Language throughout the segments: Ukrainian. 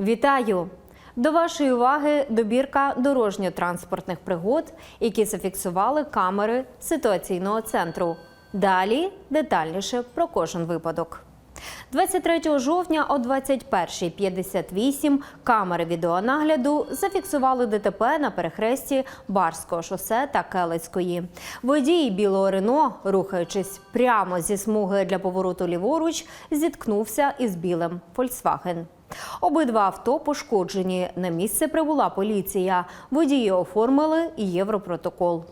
Вітаю! До вашої уваги добірка дорожньо-транспортних пригод, які зафіксували камери ситуаційного центру. Далі детальніше про кожен випадок. 23 жовтня о 21.58 камери відеонагляду зафіксували ДТП на перехресті Барського шосе та Келецької. Водій білого Рено, рухаючись прямо зі смуги для повороту ліворуч, зіткнувся із білим Фольксваген. Обидва авто пошкоджені. На місце прибула поліція. Водії оформили європротокол.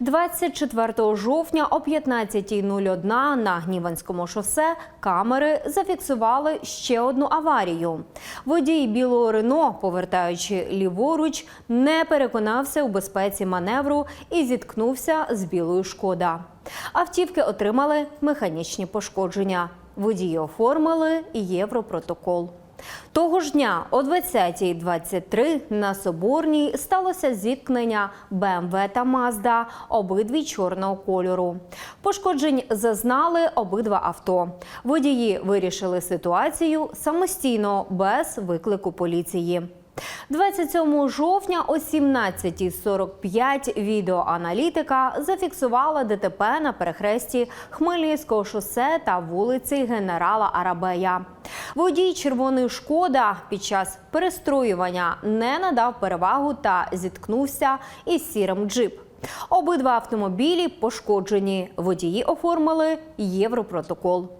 24 жовтня о 15.01 на Гніванському шосе камери зафіксували ще одну аварію. Водій білого Рено, повертаючи ліворуч, не переконався у безпеці маневру і зіткнувся з білою шкода. Автівки отримали механічні пошкодження. Водії оформили європротокол. Того ж дня о 20.23 на Соборній сталося зіткнення БМВ та Мазда, обидві чорного кольору. Пошкоджень зазнали обидва авто. Водії вирішили ситуацію самостійно, без виклику поліції. 27 жовтня о 17.45 відеоаналітика зафіксувала ДТП на перехресті Хмельницького шосе та вулиці генерала Арабея. Водій червоної шкода під час перестроювання не надав перевагу та зіткнувся із сірим джип. Обидва автомобілі пошкоджені. Водії оформили європротокол.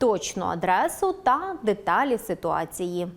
точну адресу та деталі ситуації.